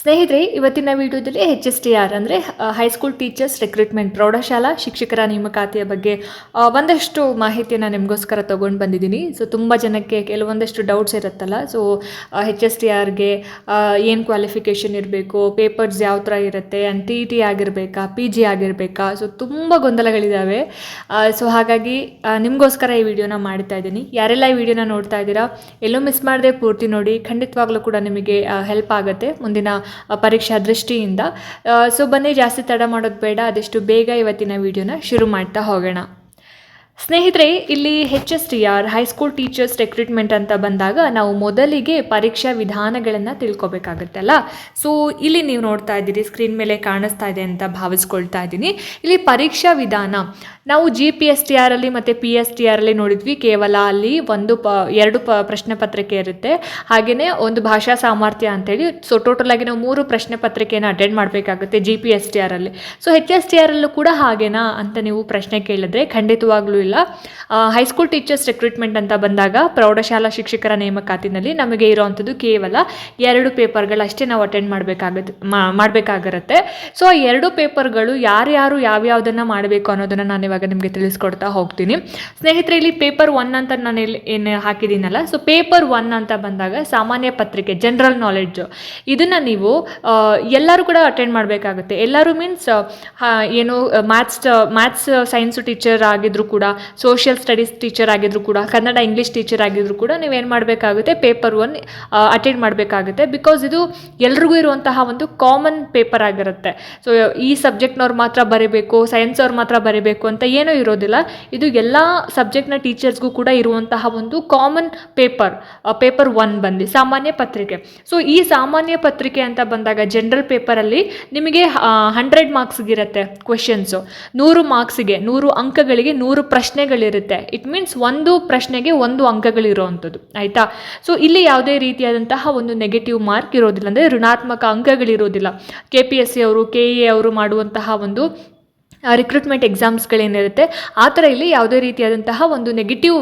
ಸ್ನೇಹಿತರೆ, ಇವತ್ತಿನ ವಿಡಿಯೋದಲ್ಲಿ ಎಚ್ ಎಸ್ ಟಿ ಆರ್ ಅಂದರೆ ಹೈಸ್ಕೂಲ್ ಟೀಚರ್ಸ್ ರಿಕ್ರೂಟ್ಮೆಂಟ್ ಪ್ರೌಢಶಾಲಾ ಶಿಕ್ಷಕರ ನೇಮಕಾತಿಯ ಬಗ್ಗೆ ಒಂದಷ್ಟು ಮಾಹಿತಿಯನ್ನು ನಿಮಗೋಸ್ಕರ ತೊಗೊಂಡು ಬಂದಿದ್ದೀನಿ. ಸೊ ತುಂಬ ಜನಕ್ಕೆ ಕೆಲವೊಂದಷ್ಟು ಡೌಟ್ಸ್ ಇರುತ್ತಲ್ಲ. ಸೊ ಹೆಚ್ ಎಸ್ ಟಿ ಆರ್ಗೆ ಏನು ಕ್ವಾಲಿಫಿಕೇಷನ್ ಇರಬೇಕು ಪೇಪರ್ಸ್ ಯಾವ ಥರ ಇರುತ್ತೆ ಆ್ಯಂಡ್ ಟಿ ಟಿ ಆಗಿರಬೇಕಾ ಪಿ ಜಿ ಆಗಿರಬೇಕಾ ಸೊ ತುಂಬ ಗೊಂದಲಗಳಿದ್ದಾವೆ ಸೊ ಹಾಗಾಗಿ ನಿಮಗೋಸ್ಕರ ಈ ವಿಡಿಯೋನ ಮಾಡ್ತಾ ಇದ್ದೀನಿ. ಯಾರೆಲ್ಲ ಈ ವಿಡಿಯೋನ ನೋಡ್ತಾ ಇದ್ದೀರಾ, ಎಲ್ಲೂ ಮಿಸ್ ಮಾಡದೆ ಪೂರ್ತಿ ನೋಡಿ, ಖಂಡಿತವಾಗ್ಲೂ ಕೂಡ ನಿಮಗೆ ಹೆಲ್ಪ್ ಆಗುತ್ತೆ. ಮುಂದಿನ ಪರೀಕ್ಷಾ ದೃಷ್ಟಿಯಿಂದ. ಸೊ ಬನ್ನಿ ಜಾಸ್ತಿ ತಡ ಮಾಡೋದು ಬೇಡ, ಆದಷ್ಟು ಬೇಗ ಇವತ್ತಿನ ವಿಡಿಯೋನ ಶುರು ಮಾಡ್ತಾ ಹೋಗೋಣ. ಸ್ನೇಹಿತರೆ, ಇಲ್ಲಿ H S T R high school teachers recruitment ಅಂತ ಬಂದಾಗ ನಾವು ಮೊದಲಿಗೆ ಪರೀಕ್ಷಾ ವಿಧಾನಗಳನ್ನು ತಿಳ್ಕೊಬೇಕಾಗತ್ತಲ್ಲ ಸೊ ಇಲ್ಲಿ ನೀವು ನೋಡ್ತಾ ಇದ್ದೀರಿ ಸ್ಕ್ರೀನ್ ಮೇಲೆ ಕಾಣಿಸ್ತಾ ಇದೆ ಅಂತ ಭಾವಿಸ್ಕೊಳ್ತಾ ಇದ್ದೀನಿ. ಇಲ್ಲಿ ಪರೀಕ್ಷಾ ವಿಧಾನ, ನಾವು ಜಿ ಪಿ ಎಸ್ ಟಿ ಆರಲ್ಲಿ ಮತ್ತು ಪಿ ಎಸ್ ಟಿ ಆರಲ್ಲಿ ನೋಡಿದ್ವಿ, ಕೇವಲ ಅಲ್ಲಿ ಒಂದು ಪ, ಎರಡು ಪ, ಪ್ರಶ್ನೆ ಪತ್ರಿಕೆ ಇರುತ್ತೆ. ಹಾಗೆಯೇ ಒಂದು ಭಾಷಾ ಸಾಮರ್ಥ್ಯ ಅಂತೇಳಿ ಸೊ ಟೋಟಲ್ ಆಗಿ ನಾವು ಮೂರು ಪ್ರಶ್ನೆ ಪತ್ರಿಕೆಯನ್ನು ಅಟೆಂಡ್ ಮಾಡಬೇಕಾಗುತ್ತೆ ಜಿ ಪಿ ಎಸ್ ಟಿ ಆರಲ್ಲಿ ಸೊ ಹೆಚ್ ಎಸ್ ಟಿ ಆರಲ್ಲೂ ಕೂಡ ಹಾಗೇನಾ ಅಂತ ನೀವು ಪ್ರಶ್ನೆ ಕೇಳಿದ್ರೆ ಖಂಡಿತವಾಗ್ಲೂ ಇಲ್ಲ. ಹೈಸ್ಕೂಲ್ ಟೀಚರ್ಸ್ ರಿಕ್ರೂಟ್ಮೆಂಟ್ ಅಂತ ಬಂದಾಗ ಪ್ರೌಢಶಾಲಾ ಶಿಕ್ಷಕರ ನೇಮಕಾತಿನಲ್ಲಿ ನಮಗೆ ಇರುವಂಥದ್ದು ಕೇವಲ ಎರಡು ಪೇಪರ್ಗಳಷ್ಟೇ ನಾವು ಅಟೆಂಡ್ ಮಾಡಬೇಕಾಗುತ್ತೆ ಮಾಡಬೇಕಾಗಿರುತ್ತೆ. ಸೊ ಆ ಎರಡು ಪೇಪರ್ಗಳು ಯಾರ್ಯಾರು ಯಾವ್ಯಾವುದನ್ನು ಮಾಡಬೇಕು ಅನ್ನೋದನ್ನು ನಾನು ಇವಾಗ ನಿಮಗೆ ತಿಳಿಸ್ಕೊಡ್ತಾ ಹೋಗ್ತೀನಿ. ಸ್ನೇಹಿತರೆ, ಇಲ್ಲಿ ಪೇಪರ್ ಒನ್ ಅಂತ ನಾನು ಇಲ್ಲಿ ಏನು ಹಾಕಿದ್ದೀನಲ್ಲ ಸೊ ಪೇಪರ್ ಒನ್ ಅಂತ ಬಂದಾಗ ಸಾಮಾನ್ಯ ಪತ್ರಿಕೆ ಜನರಲ್ ನಾಲೆಡ್ಜ್ ಇದನ್ನು ನೀವು ಎಲ್ಲರೂ ಕೂಡ ಅಟೆಂಡ್ ಮಾಡಬೇಕಾಗುತ್ತೆ. ಎಲ್ಲರೂ ಮೀನ್ಸ್ ಏನು ಮ್ಯಾಥ್ಸ್ ಮ್ಯಾಥ್ಸ್ ಸೈನ್ಸ್ ಟೀಚರ್ ಆಗಿದ್ರು ಕೂಡ ಸೋಷಿಯಲ್ ಸ್ಟಡೀಸ್ ಟೀಚರ್ ಆಗಿದ್ರು ಕೂಡ, ಕನ್ನಡ ಇಂಗ್ಲೀಷ್ ಟೀಚರ್ ಆಗಿದ್ರು ಕೂಡ ನೀವೇನು ಮಾಡಬೇಕಾಗುತ್ತೆ ಪೇಪರ್ ಒನ್ ಅಟೆಂಡ್ ಮಾಡಬೇಕಾಗುತ್ತೆ. ಬಿಕಾಸ್ ಇದು ಎಲ್ರಿಗೂ ಇರುವಂತಹ ಒಂದು ಕಾಮನ್ ಪೇಪರ್ ಆಗಿರುತ್ತೆ. ಸೊ ಈ ಸಬ್ಜೆಕ್ಟ್ನವ್ರು ಮಾತ್ರ ಬರೀಬೇಕು ಸೈನ್ಸ್ ಅವ್ರು ಮಾತ್ರ ಬರೀಬೇಕು ಅಂತ ಏನೂ ಇರೋದಿಲ್ಲ. ಇದು ಎಲ್ಲ ಸಬ್ಜೆಕ್ಟ್ನ ಟೀಚರ್ಸ್ಗೂ ಕೂಡ ಇರುವಂತಹ ಒಂದು ಕಾಮನ್ ಪೇಪರ್ ಪೇಪರ್ ಒನ್ ಬಂದು, ಸಾಮಾನ್ಯ ಪತ್ರಿಕೆ. ಸೊ ಈ ಸಾಮಾನ್ಯ ಪತ್ರಿಕೆ ಅಂತ ಬಂದಾಗ ಜನರಲ್ ಪೇಪರಲ್ಲಿ ನಿಮಗೆ ಹಂಡ್ರೆಡ್ ಮಾರ್ಕ್ಸ್ಗಿರುತ್ತೆ ಕ್ವೆಶನ್ಸು ನೂರು ಮಾರ್ಕ್ಸಿಗೆ ನೂರು ಅಂಕಗಳಿಗೆ ನೂರು ಪ್ರಶ್ನೆಗಳಿರುತ್ತೆ. ಇಟ್ ಮೀನ್ಸ್ ಒಂದು ಪ್ರಶ್ನೆಗೆ ಒಂದು ಅಂಕಗಳಿರುವಂಥದ್ದು. ಆಯಿತಾ? ಸೊ ಇಲ್ಲಿ ಯಾವುದೇ ರೀತಿಯಾದಂತಹ ಒಂದು ನೆಗೆಟಿವ್ ಮಾರ್ಕ್ ಇರೋದಿಲ್ಲ ಅಂದರೆ ಋಣಾತ್ಮಕ ಅಂಕಗಳಿರೋದಿಲ್ಲ. ಕೆ ಪಿ ಎಸ್ ಸಿ ಅವರು ಕೆ ಎ ಅವರು ಮಾಡುವಂತಹ ಒಂದು ರಿಕ್ರೂಟ್ಮೆಂಟ್ ಎಕ್ಸಾಮ್ಸ್ಗಳೇನಿರುತ್ತೆ ಆ ಥರ ಇಲ್ಲಿ ಯಾವುದೇ ರೀತಿಯಾದಂತಹ ಒಂದು ನೆಗೆಟಿವ್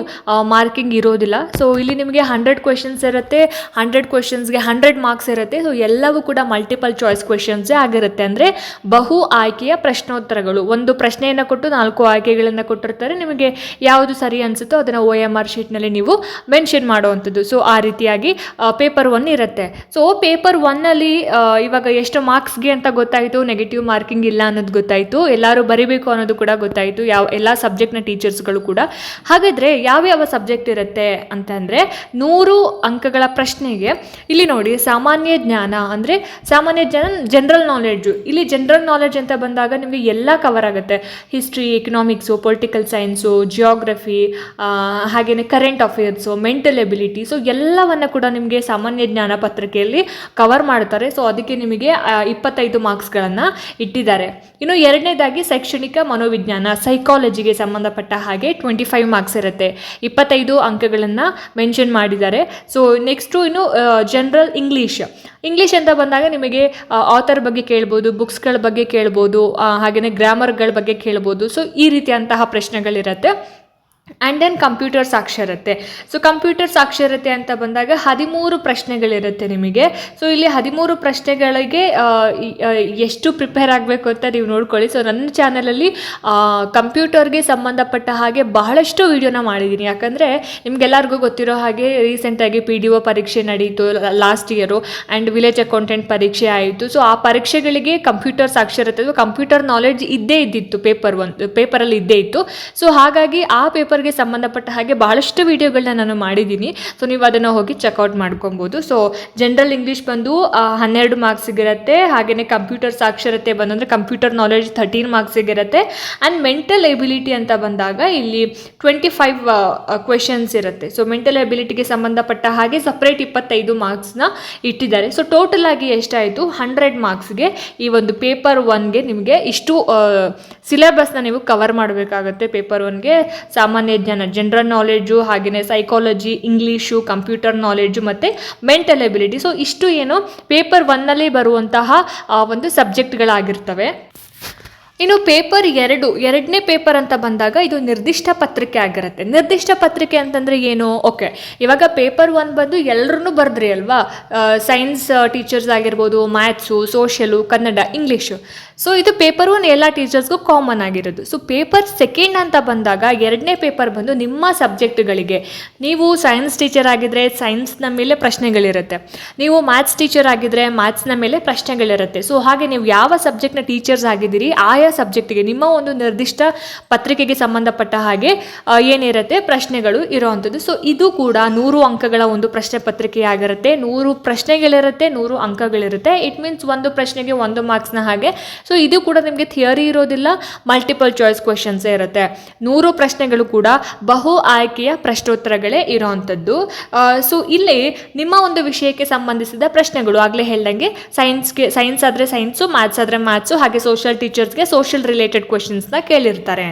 ಮಾರ್ಕಿಂಗ್ ಇರೋದಿಲ್ಲ. ಸೊ ಇಲ್ಲಿ ನಿಮಗೆ ಹಂಡ್ರೆಡ್ ಕ್ವೆಶನ್ಸ್ ಇರುತ್ತೆ ಹಂಡ್ರೆಡ್ ಕ್ವೆಶನ್ಸ್ಗೆ ಹಂಡ್ರೆಡ್ ಮಾರ್ಕ್ಸ್ ಇರುತ್ತೆ. ಸೊ ಎಲ್ಲವೂ ಕೂಡ ಮಲ್ಟಿಪಲ್ ಚಾಯ್ಸ್ ಕ್ವೆಶನ್ಸೇ ಆಗಿರುತ್ತೆ. ಅಂದರೆ ಬಹು ಆಯ್ಕೆಯ ಪ್ರಶ್ನೋತ್ತರಗಳು. ಒಂದು ಪ್ರಶ್ನೆಯನ್ನು ಕೊಟ್ಟು ನಾಲ್ಕು ಆಯ್ಕೆಗಳನ್ನು ಕೊಟ್ಟಿರ್ತಾರೆ. ನಿಮಗೆ ಯಾವುದು ಸರಿ ಅನಿಸುತ್ತೋ ಅದನ್ನು ಒ ಎಂ ಆರ್ ಶೀಟ್ನಲ್ಲಿ ನೀವು ಮೆನ್ಷನ್ ಮಾಡುವಂಥದ್ದು. ಸೊ ಆ ರೀತಿಯಾಗಿ ಪೇಪರ್ ಒನ್ ಇರುತ್ತೆ. ಸೊ ಪೇಪರ್ ಒನ್ನಲ್ಲಿ ಇವಾಗ ಎಷ್ಟು ಮಾರ್ಕ್ಸ್ಗೆ ಅಂತ ಗೊತ್ತಾಯಿತು ನೆಗೆಟಿವ್ ಮಾರ್ಕಿಂಗ್ ಇಲ್ಲ ಅನ್ನೋದು ಗೊತ್ತಾಯಿತು. ಎಲ್ಲರೂ ಬರಿಬೇಕು ಅನ್ನೋದು ಕೂಡ ಗೊತ್ತಾಯಿತು. ಯಾವ, ಎಲ್ಲ ಸಬ್ಜೆಕ್ಟ್ನ ಟೀಚರ್ಸ್ಗಳು ಕೂಡ. ಹಾಗಾದರೆ ಯಾವ್ಯಾವ ಸಬ್ಜೆಕ್ಟ್ ಇರುತ್ತೆ ಅಂತಂದರೆ ನೂರು ಅಂಕಗಳ ಪ್ರಶ್ನೆಗೆ ಇಲ್ಲಿ ನೋಡಿ ಸಾಮಾನ್ಯ ಜ್ಞಾನ ಅಂದರೆ ಸಾಮಾನ್ಯ ಜ್ಞಾನ ಜನರಲ್ ನಾಲೆಡ್ಜು ಇಲ್ಲಿ ಜನರಲ್ ನಾಲೆಡ್ಜ್ ಅಂತ ಬಂದಾಗ ನಿಮಗೆ ಎಲ್ಲ ಕವರ್ ಆಗುತ್ತೆ. History economics political science geography ಹಾಗೆಯೇ current affairs mental ability so ಎಲ್ಲವನ್ನು ಕೂಡ ನಿಮಗೆ ಸಾಮಾನ್ಯ ಜ್ಞಾನ ಪತ್ರಿಕೆಯಲ್ಲಿ ಕವರ್ ಮಾಡ್ತಾರೆ. ಸೊ ಅದಕ್ಕೆ ನಿಮಗೆ ಇಪ್ಪತ್ತೈದು ಮಾರ್ಕ್ಸ್ಗಳನ್ನು ಇಟ್ಟಿದ್ದಾರೆ. ಇನ್ನು ಎರಡನೇದಾಗಿ ಶೈಕ್ಷಣಿಕ ಮನೋವಿಜ್ಞಾನ ಸೈಕಾಲಜಿಗೆ ಸಂಬಂಧಪಟ್ಟ ಹಾಗೆ ಟ್ವೆಂಟಿ ಫೈವ್ ಮಾರ್ಕ್ಸ್ ಇರುತ್ತೆ. ಇಪ್ಪತ್ತೈದು ಅಂಕಗಳನ್ನು ಮೆನ್ಷನ್ ಮಾಡಿದ್ದಾರೆ. ಸೊ ನೆಕ್ಸ್ಟು ಇನ್ನು ಜನರಲ್ ಇಂಗ್ಲೀಷ್ ಇಂಗ್ಲೀಷ್ ಅಂತ ಬಂದಾಗ ನಿಮಗೆ ಆಥರ್ ಬಗ್ಗೆ ಕೇಳ್ಬೋದು ಬುಕ್ಸ್ಗಳ ಬಗ್ಗೆ ಕೇಳ್ಬೋದು ಹಾಗೆಯೇ ಗ್ರಾಮರ್ಗಳ ಬಗ್ಗೆ ಕೇಳ್ಬೋದು. ಸೊ ಈ ರೀತಿಯಂತಹ ಪ್ರಶ್ನೆಗಳಿರುತ್ತೆ. ಆ್ಯಂಡ್ ದೆನ್ ಕಂಪ್ಯೂಟರ್ ಸಾಕ್ಷರತೆ. ಸೊ ಕಂಪ್ಯೂಟರ್ ಸಾಕ್ಷರತೆ ಅಂತ ಬಂದಾಗ ಹದಿಮೂರು ಪ್ರಶ್ನೆಗಳಿರುತ್ತೆ ನಿಮಗೆ. ಸೊ ಇಲ್ಲಿ ಹದಿಮೂರು ಪ್ರಶ್ನೆಗಳಿಗೆ ಎಷ್ಟು ಪ್ರಿಪೇರ್ ಆಗಬೇಕು ಅಂತ ನೀವು ನೋಡ್ಕೊಳ್ಳಿ. ಸೊ ನನ್ನ ಚಾನಲಲ್ಲಿ ಕಂಪ್ಯೂಟರ್ಗೆ ಸಂಬಂಧಪಟ್ಟ ಹಾಗೆ ಬಹಳಷ್ಟು ವೀಡಿಯೋನ ಮಾಡಿದ್ದೀನಿ ಯಾಕಂದರೆ ನಿಮ್ಗೆಲ್ಲರಿಗೂ ಗೊತ್ತಿರೋ ಹಾಗೆ ರೀಸೆಂಟಾಗಿ ಪಿ ಡಿ ಒ ಪರೀಕ್ಷೆ ನಡೀತು last year and village accountant ಪರೀಕ್ಷೆ ಆಯಿತು. ಸೊ ಆ ಪರೀಕ್ಷೆಗಳಿಗೆ ಕಂಪ್ಯೂಟರ್ ಸಾಕ್ಷರತೆ ಕಂಪ್ಯೂಟರ್ ನಾಲೆಡ್ಜ್ ಇದ್ದೇ ಇದ್ದಿತ್ತು ಪೇಪರ್ ಒಂದು ಪೇಪರಲ್ಲಿ ಇದ್ದೇ ಇತ್ತು. ಸೊ ಹಾಗಾಗಿ ಆ ಪೇಪರ್ಗೆ ಸಂಬಂಧಪಟ್ಟ ಹಾಗೆ ಬಹಳಷ್ಟು ವೀಡಿಯೋಗಳನ್ನ ನಾನು ಮಾಡಿದ್ದೀನಿ. ಸೊ ನೀವು ಅದನ್ನು ಹೋಗಿ ಚೆಕ್ಔಟ್ ಮಾಡ್ಕೊಬೋದು. ಸೊ ಜನರಲ್ ಇಂಗ್ಲೀಷ್ ಬಂದು ಹನ್ನೆರಡು ಹನ್ನೆರಡು ಮಾರ್ಕ್ಸಿಗಿರತ್ತೆ ಹಾಗೆಯೇ ಕಂಪ್ಯೂಟರ್ ಸಾಕ್ಷರತೆ ಬಂದಂದರೆ ಕಂಪ್ಯೂಟರ್ ನಾಲೆಡ್ಜ್ ಥರ್ಟೀನ್ ಮಾರ್ಕ್ಸಿಗಿರತ್ತೆ ಆ್ಯಂಡ್ ಮೆಂಟಲ್ ಎಬಿಲಿಟಿ ಅಂತ ಬಂದಾಗ ಇಲ್ಲಿ ಟ್ವೆಂಟಿ ಫೈವ್ ಕ್ವೆಶನ್ಸ್ ಇರುತ್ತೆ. ಸೊ ಮೆಂಟಲ್ ಎಬಿಲಿಟಿಗೆ ಸಂಬಂಧಪಟ್ಟ ಹಾಗೆ ಸಪ್ರೇಟ್ ಇಪ್ಪತ್ತೈದು ಮಾರ್ಕ್ಸ್ನ ಇಟ್ಟಿದ್ದಾರೆ. ಸೊ ಟೋಟಲ್ ಆಗಿ ಎಷ್ಟಾಯಿತು? ಹಂಡ್ರೆಡ್ ಮಾರ್ಕ್ಸ್ಗೆ ಈ ಒಂದು ಪೇಪರ್ ಒನ್ಗೆ ನಿಮಗೆ ಇಷ್ಟು ಸಿಲೆಬಸ್ನ ನೀವು ಕವರ್ ಮಾಡಬೇಕಾಗತ್ತೆ. ಪೇಪರ್ ಒನ್ಗೆ ಸಾಮಾನ್ಯ ಜ್ಞಾನ ಜನರಲ್ ನಾಲೆಡ್ಜು ಹಾಗೆಯೇ ಸೈಕಾಲಜಿ ಇಂಗ್ಲೀಷು ಕಂಪ್ಯೂಟರ್ ನಾಲೆಡ್ಜು ಮತ್ತು ಮೆಂಟಲ್ ಎಬಿಲಿಟಿ ಸೊ ಇಷ್ಟು ಏನು ಪೇಪರ್ ಒನ್ನಲ್ಲಿ ಬರುವಂತಹ ಒಂದು ಸಬ್ಜೆಕ್ಟ್ಗಳಾಗಿರ್ತವೆ ಇನ್ನು ಪೇಪರ್ ಎರಡು, ಎರಡನೇ ಪೇಪರ್ ಅಂತ ಬಂದಾಗ ಇದು ನಿರ್ದಿಷ್ಟ ಪತ್ರಿಕೆ ಆಗಿರುತ್ತೆ. ನಿರ್ದಿಷ್ಟ ಪತ್ರಿಕೆ ಅಂತಂದರೆ ಏನು? ಓಕೆ ಇವಾಗ ಪೇಪರ್ ಒನ್ ಬಂದು ಎಲ್ಲರೂ ಬರೆದ್ರಿ ಅಲ್ವಾ? ಸೈನ್ಸ್ ಟೀಚರ್ಸ್ ಆಗಿರ್ಬೋದು maths social Kannada English so ಇದು ಪೇಪರ್ ಒನ್ ಎಲ್ಲ ಟೀಚರ್ಸ್ಗೂ ಕಾಮನ್ ಆಗಿರೋದು. ಸೊ ಪೇಪರ್ ಸೆಕೆಂಡ್ ಅಂತ ಬಂದಾಗ ಎರಡನೇ ಪೇಪರ್ ಬಂದು ನಿಮ್ಮ ಸಬ್ಜೆಕ್ಟ್ಗಳಿಗೆ ನೀವು ಸೈನ್ಸ್ ಟೀಚರ್ ಆಗಿದ್ರೆ ಸೈನ್ಸ್ನ ಮೇಲೆ ಪ್ರಶ್ನೆಗಳಿರುತ್ತೆ. ನೀವು ಮ್ಯಾಥ್ಸ್ ಟೀಚರ್ ಆಗಿದ್ರೆ ಮ್ಯಾಥ್ಸ್ನ ಮೇಲೆ ಪ್ರಶ್ನೆಗಳಿರುತ್ತೆ. ಸೊ ಹಾಗೆ ನೀವು ಯಾವ ಸಬ್ಜೆಕ್ಟ್ನ ಟೀಚರ್ಸ್ ಆಗಿದ್ದೀರಿ, ಆಯಾ ಸಬ್ಜೆಕ್ಟಿಗೆ ನಿಮ್ಮ ಒಂದು ನಿರ್ದಿಷ್ಟ ಪತ್ರಿಕೆಗೆ ಸಂಬಂಧಪಟ್ಟ ಹಾಗೆ ಏನಿರುತ್ತೆ ಪ್ರಶ್ನೆಗಳು ಇರೋವಂಥದ್ದು. ಸೊ ಇದು ಕೂಡ ನೂರು ಅಂಕಗಳ ಒಂದು ಪ್ರಶ್ನೆ ಪತ್ರಿಕೆಯಾಗಿರುತ್ತೆ. ನೂರು ಪ್ರಶ್ನೆಗಳಿರುತ್ತೆ, ನೂರು ಅಂಕಗಳಿರುತ್ತೆ. ಇಟ್ ಮೀನ್ಸ್ ಒಂದು ಪ್ರಶ್ನೆಗೆ ಒಂದು ಮಾರ್ಕ್ಸ್ನ ಹಾಗೆ. ಸೊ ಇದು ಕೂಡ ನಿಮಗೆ ಥಿಯರಿ ಇರೋದಿಲ್ಲ ಮಲ್ಟಿಪಲ್ ಚಾಯ್ಸ್ ಕ್ವೆಶನ್ಸೇ ಇರುತ್ತೆ. ನೂರು ಪ್ರಶ್ನೆಗಳು ಕೂಡ ಬಹು ಆಯ್ಕೆಯ ಪ್ರಶ್ನೋತ್ತರಗಳೇ ಇರೋವಂಥದ್ದು ಸೊ ಇಲ್ಲಿ ನಿಮ್ಮ ಒಂದು ವಿಷಯಕ್ಕೆ ಸಂಬಂಧಿಸಿದ ಪ್ರಶ್ನೆಗಳು ಆಗಲೇ ಹೇಳ್ದಂಗೆ ಸೈನ್ಸ್ಗೆ ಸೈನ್ಸ್ ಆದರೆ ಸೈನ್ಸು ಮ್ಯಾಥ್ಸ್ ಆದರೆ ಮ್ಯಾಥ್ಸು ಹಾಗೆ ಸೋಷಿಯಲ್ ಟೀಚರ್ಸ್ಗೆ ಸೋಷಿಯಲ್ ರಿಲೇಟೆಡ್ ಕ್ವೆಶನ್ಸ್ನ ಕೇಳಿರ್ತಾರೆ.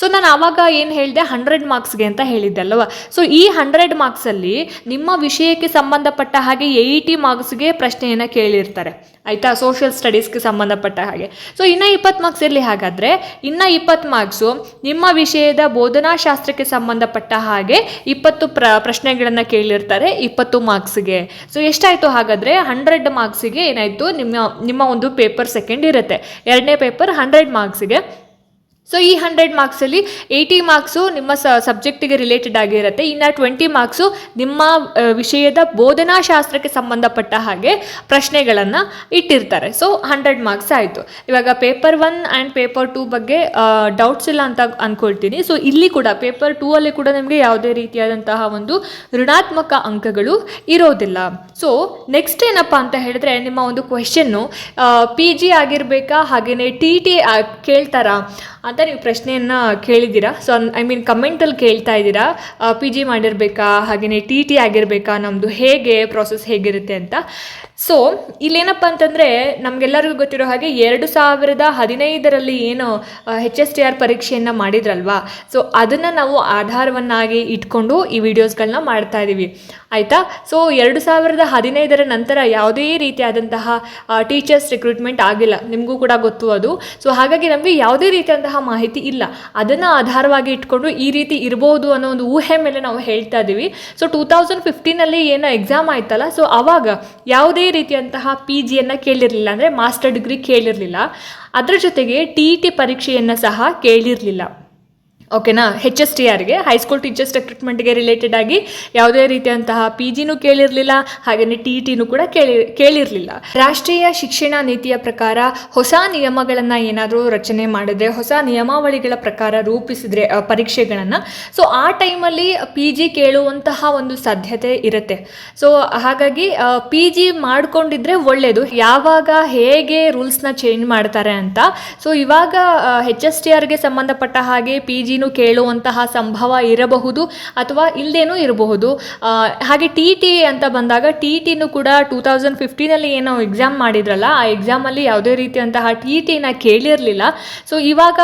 ಸೊ ನಾನು ಆವಾಗ ಏನು ಹೇಳಿದೆ ಹಂಡ್ರೆಡ್ ಮಾರ್ಕ್ಸ್ಗೆ ಅಂತ ಹೇಳಿದ್ದೆ ಅಲ್ವಾ? ಸೊ ಈ ಹಂಡ್ರೆಡ್ ಮಾರ್ಕ್ಸಲ್ಲಿ ನಿಮ್ಮ ವಿಷಯಕ್ಕೆ ಸಂಬಂಧಪಟ್ಟ ಹಾಗೆ ಏಯ್ಟಿ ಮಾರ್ಕ್ಸ್ಗೆ ಪ್ರಶ್ನೆಯನ್ನು ಕೇಳಿರ್ತಾರೆ. ಆಯಿತಾ? ಸೋಷಿಯಲ್ ಸ್ಟಡೀಸ್ಗೆ ಸಂಬಂಧಪಟ್ಟ ಹಾಗೆ. ಸೊ ಇನ್ನು ಇಪ್ಪತ್ತು ಮಾರ್ಕ್ಸ್ ಇರಲಿ ಹಾಗಾದರೆ, ಇನ್ನು ಇಪ್ಪತ್ತು ಮಾರ್ಕ್ಸು ನಿಮ್ಮ ವಿಷಯದ ಬೋಧನಾಶಾಸ್ತ್ರಕ್ಕೆ ಸಂಬಂಧಪಟ್ಟ ಹಾಗೆ ಇಪ್ಪತ್ತು ಪ್ರ, ಪ್ರಶ್ನೆಗಳನ್ನು ಕೇಳಿರ್ತಾರೆ ಇಪ್ಪತ್ತು ಮಾರ್ಕ್ಸ್ಗೆ ಸೊ ಎಷ್ಟಾಯಿತು ಹಾಗಾದರೆ? ಹಂಡ್ರೆಡ್ ಮಾರ್ಕ್ಸಿಗೆ ಏನಾಯಿತು? ನಿಮ್ಮ ನಿಮ್ಮ ಒಂದು ಪೇಪರ್ ಸೆಕೆಂಡ್ ಇರುತ್ತೆ. ಎರಡನೇ ಪೇಪರ್ ಹಂಡ್ರೆಡ್ ಮಾರ್ಕ್ಸಿಗೆ ಸೊ ಈ ಹಂಡ್ರೆಡ್ ಮಾರ್ಕ್ಸಲ್ಲಿ ಏಯ್ಟಿ ಮಾರ್ಕ್ಸು ನಿಮ್ಮ ಸ ಸಬ್ಜೆಕ್ಟಿಗೆ ರಿಲೇಟೆಡ್ ಆಗಿರುತ್ತೆ. ಇನ್ನು ಟ್ವೆಂಟಿ ಮಾರ್ಕ್ಸು ನಿಮ್ಮ ವಿಷಯದ ವಿಷಯದ ಬೋಧನಾಶಾಸ್ತ್ರಕ್ಕೆ ಸಂಬಂಧಪಟ್ಟ ಹಾಗೆ ಪ್ರಶ್ನೆಗಳನ್ನು ಇಟ್ಟಿರ್ತಾರೆ. ಸೊ ಹಂಡ್ರೆಡ್ ಮಾರ್ಕ್ಸ್ ಆಯಿತು. ಇವಾಗ paper one and paper two ಬಗ್ಗೆ ಡೌಟ್ಸ್ ಇಲ್ಲ ಅಂತ ಅಂದ್ಕೊಳ್ತೀನಿ ಸೊ ಇಲ್ಲಿ ಕೂಡ ಪೇಪರ್ ಟೂ ಅಲ್ಲಿ ಕೂಡ ನಿಮಗೆ ಯಾವುದೇ ರೀತಿಯಾದಂತಹ ಒಂದು ಋಣಾತ್ಮಕ ಅಂಕಗಳು ಇರೋದಿಲ್ಲ. ಸೊ ನೆಕ್ಸ್ಟ್ ಏನಪ್ಪ ಅಂತ ಹೇಳಿದ್ರೆ ನಿಮ್ಮ ಒಂದು ಕ್ವೆಶನ್ನು ಪಿ ಜಿ ಆಗಿರಬೇಕಾ ಹಾಗೆಯೇ ಟಿ ಟಿ ಕೇಳ್ತಾರಾ? ಅಂತ ನೀವು ಪ್ರಶ್ನೆಯನ್ನು ಕೇಳಿದ್ದೀರಾ? ಸೊ ಐ ಮೀನ್ ಕಮೆಂಟಲ್ಲಿ ಕೇಳ್ತಾ ಇದ್ದೀರಾ ಪಿ ಜಿ ಮಾಡಿರಬೇಕಾ ಹಾಗೆಯೇ ಟಿ ಟಿ ಆಗಿರಬೇಕಾ ನಮ್ಮದು ಹೇಗೆ ಪ್ರಾಸೆಸ್ ಹೇಗಿರುತ್ತೆ ಅಂತ. ಸೊ ಇಲ್ಲೇನಪ್ಪ ಅಂತಂದರೆ ನಮಗೆಲ್ಲರಿಗೂ ಗೊತ್ತಿರೋ ಹಾಗೆ ಎರಡು ಸಾವಿರದ ಹದಿನೈದರಲ್ಲಿ ಏನು ಹೆಚ್ ಎಸ್ ಟಿ ಆರ್ ಪರೀಕ್ಷೆಯನ್ನು ಮಾಡಿದ್ರಲ್ವಾ? ಸೊ ಅದನ್ನು ನಾವು ಆಧಾರವನ್ನಾಗಿ ಇಟ್ಕೊಂಡು ಈ ವಿಡಿಯೋಸ್ಗಳನ್ನ ಮಾಡ್ತಾ ಇದ್ದೀವಿ ಆಯಿತಾ? ಸೊ ಎರಡು ಸಾವಿರದ ಹದಿನೈದರ ನಂತರ ಯಾವುದೇ ರೀತಿಯಾದಂತಹ ಟೀಚರ್ಸ್ ರಿಕ್ರೂಟ್ಮೆಂಟ್ ಆಗಿಲ್ಲ. ನಿಮಗೂ ಕೂಡ ಗೊತ್ತು ಅದು. ಸೊ ಹಾಗಾಗಿ ನಮಗೆ ಯಾವುದೇ ರೀತಿಯಾದಂತಹ ಮಾಹಿತಿ ಇಲ್ಲ. ಅದನ್ನು ಆಧಾರವಾಗಿ ಇಟ್ಕೊಂಡು ಈ ರೀತಿ ಇರ್ಬೋದು ಅನ್ನೋ ಒಂದು ಊಹೆ ಮೇಲೆ ನಾವು ಹೇಳ್ತಾ ಇದ್ದೀವಿ ಸೊ ಟೂ ತೌಸಂಡ್ ಫಿಫ್ಟೀನಲ್ಲಿ ಏನೋ ಎಕ್ಸಾಮ್ ಆಯ್ತಲ್ಲ ಸೊ ಅವಾಗ ಯಾವುದೇ ರೀತಿಯಂತಹ ಪಿ ಜಿಯನ್ನು ಕೇಳಿರಲಿಲ್ಲ ಅಂದರೆ ಮಾಸ್ಟರ್ ಡಿಗ್ರಿ ಕೇಳಿರಲಿಲ್ಲ. ಅದರ ಜೊತೆಗೆ ಟಿ ಇ ಟಿ ಪರೀಕ್ಷೆಯನ್ನು ಸಹ ಕೇಳಿರಲಿಲ್ಲ. ಓಕೆನಾ? ಹೆಚ್ ಎಸ್ ಟಿ ಆರ್ಗೆ ಹೈಸ್ಕೂಲ್ ಟೀಚರ್ಸ್ ರಿಕ್ರೂಟ್ಮೆಂಟ್ಗೆ ರಿಲೇಟೆಡ್ ಆಗಿ ಯಾವುದೇ ರೀತಿಯಂತಹ ಪಿ ಜಿನೂ ಕೇಳಿರಲಿಲ್ಲ ಹಾಗೆಯೇ ಟಿ ಟಿನೂ ಕೂಡ ಕೇಳಿ, ಕೇಳಿರಲಿಲ್ಲ. ರಾಷ್ಟ್ರೀಯ ಶಿಕ್ಷಣ ನೀತಿಯ ಪ್ರಕಾರ ಹೊಸ ನಿಯಮಗಳನ್ನು ಏನಾದರೂ ರಚನೆ ಮಾಡಿದ್ರೆ ಹೊಸ ನಿಯಮಾವಳಿಗಳ ಪ್ರಕಾರ ರೂಪಿಸಿದ್ರೆ ಪರೀಕ್ಷೆಗಳನ್ನು, ಸೊ ಆ ಟೈಮಲ್ಲಿ ಪಿ ಜಿ ಕೇಳುವಂತಹ ಒಂದು ಸಾಧ್ಯತೆ ಇರುತ್ತೆ. ಸೊ ಹಾಗಾಗಿ ಪಿ ಜಿ ಮಾಡ್ಕೊಂಡಿದ್ರೆ ಒಳ್ಳೆಯದು ಯಾವಾಗ ಹೇಗೆ ರೂಲ್ಸ್ನ ಚೇಂಜ್ ಮಾಡ್ತಾರೆ ಅಂತ, ಸೊ ಇವಾಗ ಹೆಚ್ ಎಸ್ ಟಿ ಆರ್ಗೆ ಸಂಬಂಧಪಟ್ಟ ಹಾಗೆ ಪಿ ಜಿನೂ ಕೇಳುವಂತಹ ಸಂಭವ ಇರಬಹುದು ಅಥವಾ ಇಲ್ಲದೇನೂ ಇರಬಹುದು. ಹಾಗೆ ಟಿ ಟಿ ಅಂತ ಬಂದಾಗ ಟಿ ಟಿನೂ ಕೂಡ ಟೂ ತೌಸಂಡ್ ಫಿಫ್ಟೀನಲ್ಲಿ ಏನೋ ಎಕ್ಸಾಮ್ ಮಾಡಿದ್ರಲ್ಲ, ಆ ಎಕ್ಸಾಮಲ್ಲಿ ಯಾವುದೇ ರೀತಿಯಂತಹ ಟಿ ಟಿನ ಕೇಳಿರಲಿಲ್ಲ. ಸೊ ಇವಾಗ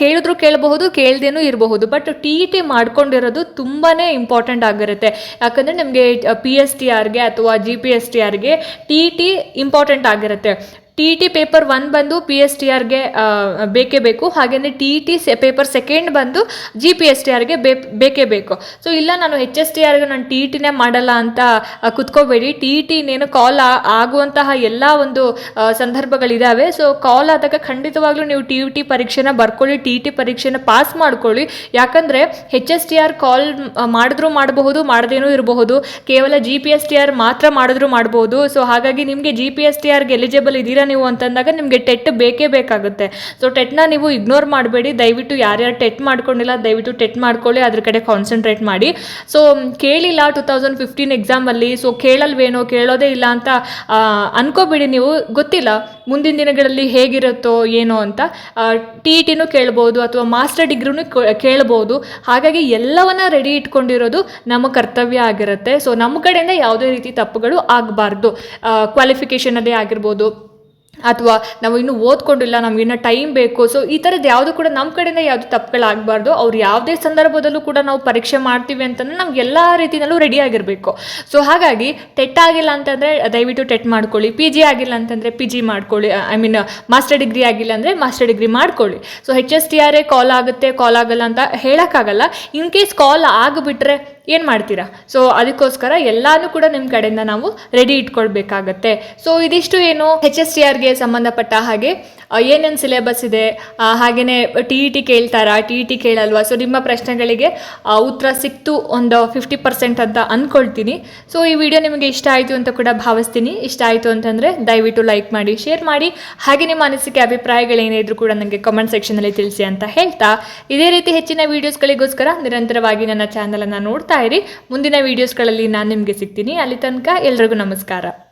ಕೇಳಿದ್ರು ಕೇಳಬಹುದು, ಕೇಳ್ದೇನೂ ಇರಬಹುದು ಬಟ್ ಟಿ ಟಿ ಮಾಡ್ಕೊಂಡಿರೋದು ತುಂಬಾ ಇಂಪಾರ್ಟೆಂಟ್ ಆಗಿರುತ್ತೆ. ಯಾಕಂದರೆ ನಿಮಗೆ ಪಿ ಎಸ್ ಟಿ ಆರ್ಗೆ ಅಥವಾ ಜಿ ಪಿ ಎಸ್ ಟಿ ಆರ್ಗೆ ಟಿ ಟಿ ಇಂಪಾರ್ಟೆಂಟ್ ಆಗಿರುತ್ತೆ. T E T paper one ಬಂದು ಪಿ ಎಸ್ ಟಿ ಆರ್ಗೆ ಬೇಕೇ ಬೇಕು. ಹಾಗೆಯೇ ಟಿ ಇ ಟಿ ಸೆ ಪೇಪರ್ ಸೆಕೆಂಡ್ ಬಂದು ಜಿ ಪಿ ಎಸ್ ಟಿ ಆರ್ಗೆ ಬೇ ಬೇಕೇ ಬೇಕು. ಸೊ ಇಲ್ಲ, ನಾನು ಎಚ್ ಎಸ್ ಟಿ ಆರ್ಗೆ ನಾನು ಟಿ ಇ ಟಿನೇ ಮಾಡಲ್ಲ ಅಂತ ಕುತ್ಕೋಬೇಡಿ. ಟಿ ಇ ಟಿ ಇನ್ನೇನು ಕಾಲ್ ಆಗುವಂತಹ ಎಲ್ಲ ಒಂದು ಸಂದರ್ಭಗಳಿದ್ದಾವೆ ಸೊ ಕಾಲ್ ಆದಾಗ ಖಂಡಿತವಾಗ್ಲೂ ನೀವು ಟಿ ಇ ಟಿ ಪರೀಕ್ಷೆನ ಬರ್ಕೊಳ್ಳಿ. ಟಿ ಇ ಟಿ ಪರೀಕ್ಷೆನ ಪಾಸ್ ಮಾಡ್ಕೊಳ್ಳಿ. ಯಾಕಂದರೆ H S T R call ಮಾಡಿದ್ರೂ ಮಾಡಬಹುದು, ಮಾಡದೇನೂ ಇರಬಹುದು. ಕೇವಲ G P S T R ಮಾತ್ರ ಮಾಡಿದ್ರೂ ಮಾಡಬಹುದು. ಸೊ ಹಾಗಾಗಿ ನಿಮಗೆ ಜಿ ಪಿ ಎಸ್ ಟಿ ಆರ್ಗೆ ಎಲಿಜಿಬಲ್ ಇದ್ದೀರಾ ನೀವು ಅಂತಂದಾಗ ನಿಮಗೆ ಟೆಟ್ ಬೇಕೇ ಬೇಕಾಗುತ್ತೆ. ಸೊ ಟೆಟ್ನ ನೀವು ಇಗ್ನೋರ್ ಮಾಡಬೇಡಿ. ದಯವಿಟ್ಟು ಯಾರ್ಯಾರು ಟೆಟ್ ಮಾಡ್ಕೊಂಡಿಲ್ಲ, ದಯವಿಟ್ಟು ಟೆಟ್ ಮಾಡ್ಕೊಳ್ಳಿ, ಅದ್ರ ಕಡೆ ಕಾನ್ಸಂಟ್ರೇಟ್ ಮಾಡಿ. ಸೊ ಕೇಳಿಲ್ಲ ಟು ತೌಸಂಡ್ ಫಿಫ್ಟೀನ್ ಎಕ್ಸಾಮಲ್ಲಿ ಸೊ ಕೇಳಲ್ವೇನೋ, ಕೇಳೋದೇ ಇಲ್ಲ ಅಂತ ಅನ್ಕೋಬೇಡಿ ನೀವು. ಗೊತ್ತಿಲ್ಲ ಮುಂದಿನ ದಿನಗಳಲ್ಲಿ ಹೇಗಿರುತ್ತೋ, ಏನೋ ಅಂತ. ಟಿ ಇ ಟಿನೂ ಕೇಳ್ಬೋದು ಅಥವಾ ಮಾಸ್ಟರ್ ಡಿಗ್ರಿನೂ ಕೇಳ್ಬೋದು. ಹಾಗಾಗಿ ಎಲ್ಲವನ್ನ ರೆಡಿ ಇಟ್ಕೊಂಡಿರೋದು ನಮ್ಮ ಕರ್ತವ್ಯ ಆಗಿರುತ್ತೆ. ಸೊ ನಮ್ಮ ಕಡೆಯಿಂದ ಯಾವುದೇ ರೀತಿ ತಪ್ಪುಗಳು ಆಗಬಾರ್ದು. ಕ್ವಾಲಿಫಿಕೇಷನಲ್ಲೇ ಆಗಿರ್ಬೋದು. ಅಥವಾ ನಾವು ಇನ್ನೂ ಓದ್ಕೊಂಡಿಲ್ಲ, ನಮ್ಗೆ ಇನ್ನೂ ಟೈಮ್ ಬೇಕು. ಸೊ ಈ ಥರದ್ದು ಯಾವುದು ಕೂಡ ನಮ್ಮ ಕಡೆಯಿಂದ ಯಾವುದು ತಪ್ಪುಗಳಾಗಬಾರ್ದು. ಅವ್ರು ಯಾವುದೇ ಸಂದರ್ಭದಲ್ಲೂ ಕೂಡ ನಾವು ಪರೀಕ್ಷೆ ಮಾಡ್ತೀವಿ ಅಂತಂದರೆ ನಮ್ಗೆ ಎಲ್ಲ ರೀತಿಯಲ್ಲೂ ರೆಡಿ ಆಗಿರಬೇಕು. ಸೊ ಹಾಗಾಗಿ ಟೆಟ್ ಆಗಿಲ್ಲ ಅಂತಂದರೆ ದಯವಿಟ್ಟು ಟೆಟ್ ಮಾಡ್ಕೊಳ್ಳಿ. ಪಿ ಜಿ ಆಗಿಲ್ಲ ಅಂತಂದರೆ ಪಿ ಜಿ ಮಾಡ್ಕೊಳ್ಳಿ. ಐ ಮೀನ್ ಮಾಸ್ಟರ್ ಡಿಗ್ರಿ ಆಗಿಲ್ಲ ಅಂದರೆ ಮಾಸ್ಟರ್ ಡಿಗ್ರಿ ಮಾಡ್ಕೊಳ್ಳಿ. So H S T R A call ಆಗುತ್ತೆ ಕಾಲ್ ಆಗಲ್ಲ ಅಂತ ಹೇಳೋಕ್ಕಾಗಲ್ಲ. ಇನ್ ಕೇಸ್ ಕಾಲ್ ಆಗಿಬಿಟ್ರೆ ಏನು ಮಾಡ್ತೀರಾ? ಸೊ ಅದಕ್ಕೋಸ್ಕರ ಎಲ್ಲಾನು ಕೂಡ ನಿಮ್ಮ ಕಡೆಯಿಂದ ನಾವು ರೆಡಿ ಇಟ್ಕೊಳ್ಬೇಕಾಗತ್ತೆ. ಸೊ ಇದಿಷ್ಟು ಏನು ಎಚ್ ಎಸ್ ಟಿ ಆರ್ಗೆ ಸಂಬಂಧಪಟ್ಟ ಹಾಗೆ ಏನೇನು ಸಿಲೆಬಸ್ ಇದೆ? ಹಾಗೆಯೇ ಟಿ ಇ ಟಿ ಕೇಳ್ತಾರಾ? ಟಿ ಇ ಟಿ ಕೇಳಲ್ವಾ? ಸೊ ನಿಮ್ಮ ಪ್ರಶ್ನೆಗಳಿಗೆ ಉತ್ತರ ಸಿಕ್ತು ಒಂದು ಫಿಫ್ಟಿ ಪರ್ಸೆಂಟ್ ಅಂತ ಅಂದ್ಕೊಳ್ತೀನಿ ಸೊ ಈ ವಿಡಿಯೋ ನಿಮಗೆ ಇಷ್ಟ ಆಯಿತು ಅಂತ ಕೂಡ ಭಾವಿಸ್ತೀನಿ. ಇಷ್ಟ ಆಯಿತು ಅಂತಂದರೆ ದಯವಿಟ್ಟು ಲೈಕ್ ಮಾಡಿ ಶೇರ್ ಮಾಡಿ. ಹಾಗೆ ನಿಮ್ಮ ಅನಿಸಿಕೆ ಅಭಿಪ್ರಾಯಗಳೇನಿದ್ರು ಕೂಡ ನನಗೆ ಕಮೆಂಟ್ ಸೆಕ್ಷನಲ್ಲಿ ತಿಳಿಸಿ ಅಂತ ಹೇಳ್ತಾ. ಇದೇ ರೀತಿ ಹೆಚ್ಚಿನ ವೀಡಿಯೋಸ್ಗಳಿಗೋಸ್ಕರ ನಿರಂತರವಾಗಿ ನನ್ನ ಚಾನಲನ್ನು ನೋಡ್ತಾ ಇರಿ. ಮುಂದಿನ ವೀಡಿಯೋಸ್ಗಳಲ್ಲಿ ನಾನು ನಿಮಗೆ ಸಿಗ್ತೀನಿ. ಅಲ್ಲಿ ತನಕ ಎಲ್ರಿಗೂ ನಮಸ್ಕಾರ.